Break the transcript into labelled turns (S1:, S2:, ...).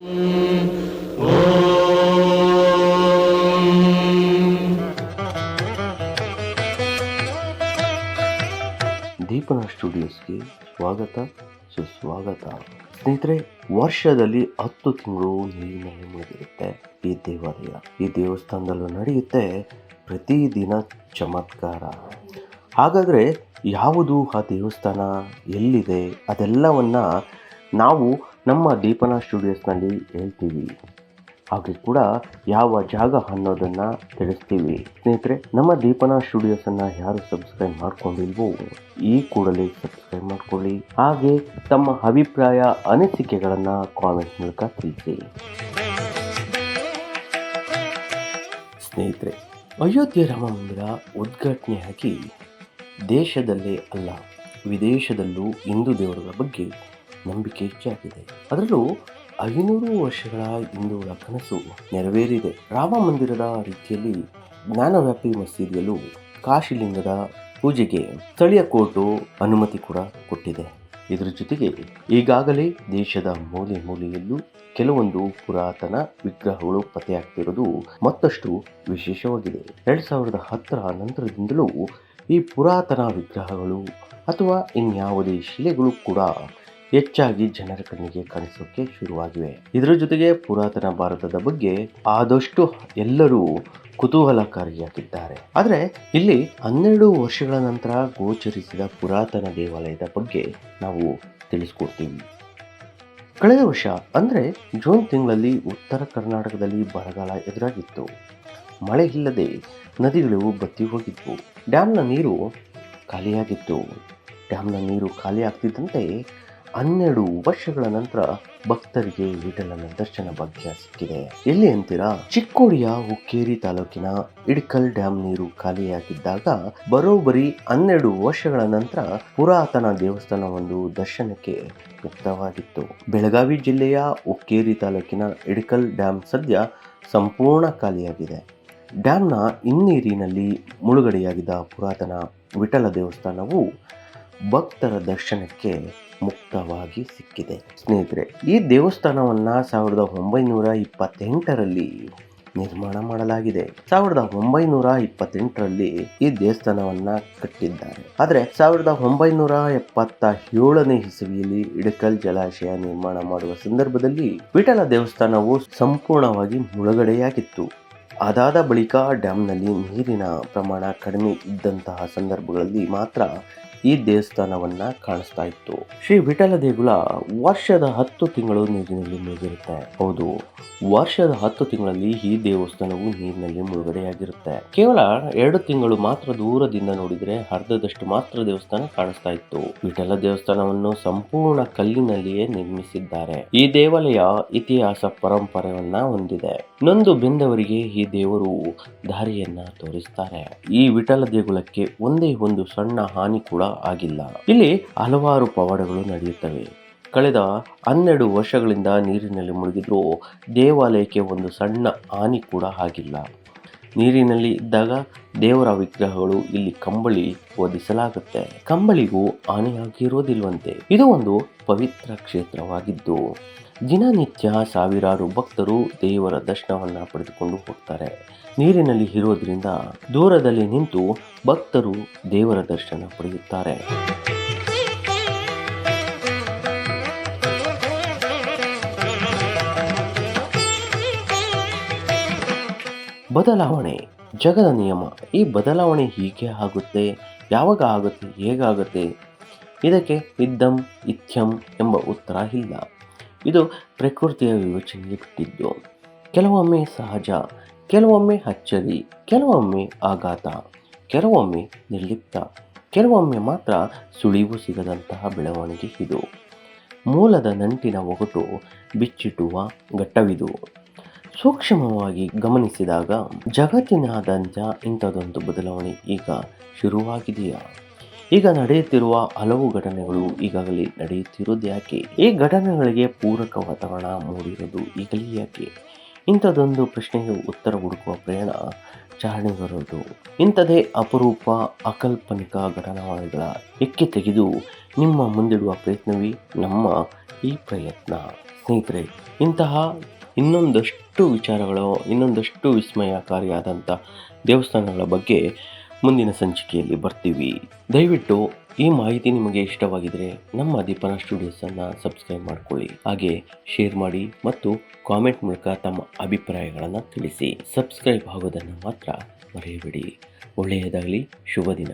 S1: ದೀಪನ ಸ್ಟುಡಿಯೋಸ್ಗೆ ಸ್ವಾಗತ, ಸುಸ್ವಾಗತ. ಸ್ನೇಹಿತರೆ, ವರ್ಷದಲ್ಲಿ ಹತ್ತು ತಿಂಗಳು ನೀರಿನಲ್ಲಿ ಮುಳುಗಿರುತ್ತೆ ಈ ದೇವಾಲಯ, ಈ ದೇವಸ್ಥಾನದಲ್ಲೂ ನಡೆಯುತ್ತೆ ಪ್ರತಿದಿನ ಚಮತ್ಕಾರ. ಹಾಗಾದರೆ ಯಾವುದು ಆ ದೇವಸ್ಥಾನ? ಎಲ್ಲಿದೆ? ಅದೆಲ್ಲವನ್ನ ನಾವು ನಮ್ಮ ದೀಪನ ಸ್ಟುಡಿಯೋಸ್ನಲ್ಲಿ ಹೇಳ್ತೀವಿ. ಹಾಗೆ ಕೂಡ ಯಾವ ಜಾಗ ಅನ್ನೋದನ್ನು ತಿಳಿಸ್ತೀವಿ. ಸ್ನೇಹಿತರೆ, ನಮ್ಮ ದೀಪನ ಸ್ಟುಡಿಯೋಸನ್ನು ಯಾರು ಸಬ್ಸ್ಕ್ರೈಬ್ ಮಾಡ್ಕೊಂಡಿಲ್ವೋ, ಈ ಕೂಡಲೇ ಸಬ್ಸ್ಕ್ರೈಬ್ ಮಾಡ್ಕೊಳ್ಳಿ. ಹಾಗೆ ತಮ್ಮ ಅಭಿಪ್ರಾಯ, ಅನಿಸಿಕೆಗಳನ್ನು ಕಾಮೆಂಟ್ ಮೂಲಕ ತಿಳಿಸಿ. ಸ್ನೇಹಿತರೆ, ಅಯೋಧ್ಯೆ ರಾಮ ಮಂದಿರ ಉದ್ಘಾಟನೆಯಾಗಿ ದೇಶದಲ್ಲೇ ಅಲ್ಲ, ವಿದೇಶದಲ್ಲೂ ಹಿಂದೂ ದೇವರುಗಳ ಬಗ್ಗೆ ನಂಬಿಕೆ ಹೆಚ್ಚಾಗಿದೆ. ಅದರಲ್ಲೂ ಐನೂರು ವರ್ಷಗಳ ಹಿಂದೂಗಳ ಕನಸು ನೆರವೇರಿದೆ. ರಾಮ ಮಂದಿರದ ರೀತಿಯಲ್ಲಿ ಜ್ಞಾನವ್ಯಾಪಿ ಮಸೀದಿಯಲ್ಲೂ ಕಾಶಿಲಿಂಗದ ಪೂಜೆಗೆ ಸ್ಥಳೀಯ ಕೋರ್ಟು ಅನುಮತಿ ಕೂಡ ಕೊಟ್ಟಿದೆ. ಇದರ ಜೊತೆಗೆ ಈಗಾಗಲೇ ದೇಶದ ಮೂಲೆ ಮೂಲೆಯಲ್ಲೂ ಕೆಲವೊಂದು ಪುರಾತನ ವಿಗ್ರಹಗಳು ಪತ್ತೆಯಾಗ್ತಿರೋದು ಮತ್ತಷ್ಟು ವಿಶೇಷವಾಗಿದೆ. ಎರಡು ಸಾವಿರದ ಹತ್ತರ ನಂತರದಿಂದಲೂ ಈ ಪುರಾತನ ವಿಗ್ರಹಗಳು ಅಥವಾ ಇನ್ಯಾವುದೇ ಶಿಲೆಗಳು ಕೂಡ ಹೆಚ್ಚಾಗಿ ಜನರ ಕಣ್ಣಿಗೆ ಕಾಣಿಸೋಕೆ ಶುರುವಾಗಿವೆ. ಇದರ ಜೊತೆಗೆ ಪುರಾತನ ಭಾರತದ ಬಗ್ಗೆ ಆದಷ್ಟು ಎಲ್ಲರೂ ಕುತೂಹಲಕಾರಿಯಾಗಿದ್ದಾರೆ. ಆದರೆ ಇಲ್ಲಿ ಹನ್ನೆರಡು ವರ್ಷಗಳ ನಂತರ ಗೋಚರಿಸಿದ ಪುರಾತನ ದೇವಾಲಯದ ಬಗ್ಗೆ ನಾವು ತಿಳಿಸ್ಕೊಡ್ತೀವಿ. ಕಳೆದ ವರ್ಷ, ಅಂದರೆ ಜೂನ್ ತಿಂಗಳಲ್ಲಿ ಉತ್ತರ ಕರ್ನಾಟಕದಲ್ಲಿ ಬರಗಾಲ ಎದುರಾಗಿತ್ತು. ಮಳೆ ಇಲ್ಲದೆ ನದಿಗಳು ಬತ್ತಿ ಹೋಗಿದ್ವು. ಡ್ಯಾಮ್ನ ನೀರು ಖಾಲಿಯಾಗಿತ್ತು. ಡ್ಯಾಮ್ನ ನೀರು ಖಾಲಿ ಆಗ್ತಿದ್ದಂತೆ ಹನ್ನೆರಡು ವರ್ಷಗಳ ನಂತರ ಭಕ್ತರಿಗೆ ವಿಠಲನ ದರ್ಶನ ಭಾಗ್ಯ ಸಿಕ್ಕಿದೆ. ಎಲ್ಲಿ ಅಂತೀರಾ? ಚಿಕ್ಕೋಡಿಯ ಹುಕ್ಕೇರಿ ತಾಲೂಕಿನ ಇಡ್ಕಲ್ ಡ್ಯಾಮ್ ನೀರು ಖಾಲಿಯಾಗಿದ್ದಾಗ ಬರೋಬ್ಬರಿ ಹನ್ನೆರಡು ವರ್ಷಗಳ ನಂತರ ಪುರಾತನ ದೇವಸ್ಥಾನವೊಂದು ದರ್ಶನಕ್ಕೆ ಮುಕ್ತವಾಗಿತ್ತು ಬೆಳಗಾವಿ ಜಿಲ್ಲೆಯ ಹುಕ್ಕೇರಿ ತಾಲೂಕಿನ ಇಡ್ಕಲ್ ಡ್ಯಾಮ್ ಸದ್ಯ ಸಂಪೂರ್ಣ ಖಾಲಿಯಾಗಿದೆ. ಡ್ಯಾಮ್ನ ಹಿನ್ನೀರಿನಲ್ಲಿ ಮುಳುಗಡೆಯಾಗಿದ್ದ ಪುರಾತನ ವಿಠಲ ದೇವಸ್ಥಾನವು ಭಕ್ತರ ದರ್ಶನಕ್ಕೆ ಮುಕ್ತವಾಗಿ ಸಿಕ್ಕಿದೆ. ಸ್ನೇಹಿತರೆ, ಈ ದೇವಸ್ಥಾನವನ್ನ ಸಾವಿರದ ಒಂಬೈನೂರ ಇಪ್ಪತ್ತೆಂಟರಲ್ಲಿ ನಿರ್ಮಾಣ ಮಾಡಲಾಗಿದೆ. ಸಾವಿರದ ಒಂಬೈನೂರ ಇಪ್ಪತ್ತೆಂಟರಲ್ಲಿ ಈ ದೇವಸ್ಥಾನವನ್ನ ಕಟ್ಟಿದ್ದಾರೆ. ಆದರೆ, ಸಾವಿರದ ಒಂಬೈನೂರ ಎಪ್ಪತ್ತ ಏಳನೇ ಇಸವಿಯಲ್ಲಿ ಇಡಕಲ್ ಜಲಾಶಯ ನಿರ್ಮಾಣ ಮಾಡುವ ಸಂದರ್ಭದಲ್ಲಿ ವಿಠಲ ದೇವಸ್ಥಾನವು ಸಂಪೂರ್ಣವಾಗಿ ಮುಳುಗಡೆಯಾಗಿತ್ತು. ಅದಾದ ಬಳಿಕ ಡ್ಯಾಮ್ನಲ್ಲಿ ನೀರಿನ ಪ್ರಮಾಣ ಕಡಿಮೆ ಇದ್ದಂತಹ ಸಂದರ್ಭಗಳಲ್ಲಿ ಮಾತ್ರ ಈ ದೇವಸ್ಥಾನವನ್ನ ಕಾಣಿಸ್ತಾ ಇತ್ತು. ಶ್ರೀ ವಿಠಲ ದೇಗುಲ ವರ್ಷದ ಹತ್ತು ತಿಂಗಳು ನೀರಿನಲ್ಲಿ ಮುಳುಗಿರುತ್ತೆ. ಹೌದು, ವರ್ಷದ ಹತ್ತು ತಿಂಗಳಲ್ಲಿ ಈ ದೇವಸ್ಥಾನವು ನೀರಿನಲ್ಲಿ ಮುಳುಗಡೆಯಾಗಿರುತ್ತೆ. ಕೇವಲ ಎರಡು ತಿಂಗಳು ಮಾತ್ರ ದೂರದಿಂದ ನೋಡಿದ್ರೆ ಅರ್ಧದಷ್ಟು ಮಾತ್ರ ದೇವಸ್ಥಾನ ಕಾಣಿಸ್ತಾ ಇತ್ತು. ವಿಠಲ ದೇವಸ್ಥಾನವನ್ನು ಸಂಪೂರ್ಣ ಕಲ್ಲಿನಲ್ಲಿಯೇ ನಿರ್ಮಿಸಿದ್ದಾರೆ. ಈ ದೇವಾಲಯ ಇತಿಹಾಸ ಪರಂಪರೆಯನ್ನ ಹೊಂದಿದೆ. ನೊಂದು ಬೆಂದವರಿಗೆ ಈ ದೇವರು ದಾರಿಯನ್ನ ತೋರಿಸ್ತಾರೆ. ಈ ವಿಠಲ ದೇಗುಲಕ್ಕೆ ಒಂದೇ ಒಂದು ಸಣ್ಣ ಹಾನಿ ಕೂಡ ಆಗಿಲ್ಲ. ಇಲ್ಲಿ ಹಲವಾರು ಪವಾಡಗಳು ನಡೆಯುತ್ತವೆ. ಕಳೆದ ಹನ್ನೆರಡು ವರ್ಷಗಳಿಂದ ನೀರಿನಲ್ಲಿ ಮುಳುಗಿದ್ರೂ ದೇವಾಲಯಕ್ಕೆ ಒಂದು ಸಣ್ಣ ಹಾನಿ ಕೂಡ ಆಗಿಲ್ಲ. ನೀರಿನಲ್ಲಿ ಇದ್ದಾಗ ದೇವರ ವಿಗ್ರಹಗಳು ಇಲ್ಲಿ ಕಂಬಳಿ ಓದಿಸಲಾಗುತ್ತೆ. ಕಂಬಳಿಗೂ ಹಾನಿಯಾಗಿರೋದಿಲ್ವಂತೆ. ಇದು ಒಂದು ಪವಿತ್ರ ಕ್ಷೇತ್ರವಾಗಿದ್ದು. ದಿನನಿತ್ಯ ಸಾವಿರಾರು ಭಕ್ತರು ದೇವರ ದರ್ಶನವನ್ನು ಪಡೆದುಕೊಂಡು ಹೋಗ್ತಾರೆ. ನೀರಿನಲ್ಲಿ ಇರೋದ್ರಿಂದ ದೂರದಲ್ಲಿ ನಿಂತು ಭಕ್ತರು ದೇವರ ದರ್ಶನ ಪಡೆಯುತ್ತಾರೆ. ಬದಲಾವಣೆ. ಜಗದ ನಿಯಮ. ಈ ಬದಲಾವಣೆ ಹೀಗೆ ಆಗುತ್ತೆ. ಯಾವಾಗ ಆಗುತ್ತೆ, ಹೇಗಾಗುತ್ತೆ? ಇದಕ್ಕೆ ಇದ್ದಂ ಇಥ್ಯಂ ಎಂಬ ಉತ್ತರ ಇಲ್ಲ. ಇದು ಪ್ರಕೃತಿಯ ವಿವೇಚನೆಗೆ ಬಿಟ್ಟಿದ್ದು. ಕೆಲವೊಮ್ಮೆ ಸಹಜ, ಕೆಲವೊಮ್ಮೆ ಅಚ್ಚರಿ, ಕೆಲವೊಮ್ಮೆ ಆಘಾತ, ಕೆಲವೊಮ್ಮೆ ನಿರ್ಲಿಪ್ತ, ಕೆಲವೊಮ್ಮೆ ಮಾತ್ರ ಸುಳಿವು ಸಿಗದಂತಹ ಬೆಳವಣಿಗೆ ಇದು. ಮೂಲದ ನಂಟಿನ ಒಗಟು ಬಿಚ್ಚಿಟ್ಟುವ ಘಟ್ಟವಿದು. ಸೂಕ್ಷ್ಮವಾಗಿ ಗಮನಿಸಿದಾಗ ಜಗತ್ತಿನಾದ್ಯಂತ ಇಂಥದೊಂದು ಬದಲಾವಣೆ ಈಗ ಶುರುವಾಗಿದೆಯಾ? ಈಗ ನಡೆಯುತ್ತಿರುವ ಹಲವು ಘಟನೆಗಳು ಈಗಾಗಲೇ ನಡೆಯುತ್ತಿರುವುದು ಯಾಕೆ? ಈ ಘಟನೆಗಳಿಗೆ ಪೂರಕ ವಾತಾವರಣ ಮೂಡಿರುವುದು ಈಗಲೇ ಯಾಕೆ? ಇಂಥದ್ದೊಂದು ಪ್ರಶ್ನೆಗೆ ಉತ್ತರ ಹುಡುಕುವ ಪ್ರಯಾಣ ಚಾರಣೆ ಬರೋದು. ಇಂಥದೇ ಅಪರೂಪ ಅಕಲ್ಪನಿಕ ಘಟನಾವಳಿಗಳ ಎಕ್ಕೆ ತೆಗೆದು ನಿಮ್ಮ ಮುಂದಿಡುವ ಪ್ರಯತ್ನವೇ ನಮ್ಮ ಈ ಪ್ರಯತ್ನ. ಸ್ನೇಹಿತರೆ, ಇಂತಹ ಇನ್ನೊಂದಷ್ಟು ವಿಚಾರಗಳು, ಇನ್ನೊಂದಷ್ಟು ವಿಸ್ಮಯಕಾರಿಯಾದಂಥ ದೇವಸ್ಥಾನಗಳ ಬಗ್ಗೆ ಮುಂದಿನ ಸಂಚಿಕೆಯಲ್ಲಿ ಬರ್ತೀವಿ. ದಯವಿಟ್ಟು ಈ ಮಾಹಿತಿ ನಿಮಗೆ ಇಷ್ಟವಾಗಿದ್ರೆ ನಮ್ಮ ದೀಪನ ಸ್ಟುಡಿಯೋಸನ್ನು ಸಬ್ಸ್ಕ್ರೈಬ್ ಮಾಡಿಕೊಳ್ಳಿ. ಹಾಗೆ ಶೇರ್ ಮಾಡಿ ಮತ್ತು ಕಾಮೆಂಟ್ ಮೂಲಕ ತಮ್ಮ ಅಭಿಪ್ರಾಯಗಳನ್ನು ತಿಳಿಸಿ. ಸಬ್ಸ್ಕ್ರೈಬ್ ಆಗೋದನ್ನು ಮಾತ್ರ ಮರೆಯಬೇಡಿ. ಒಳ್ಳೆಯದಾಗಲಿ ಶುಭ ದಿನ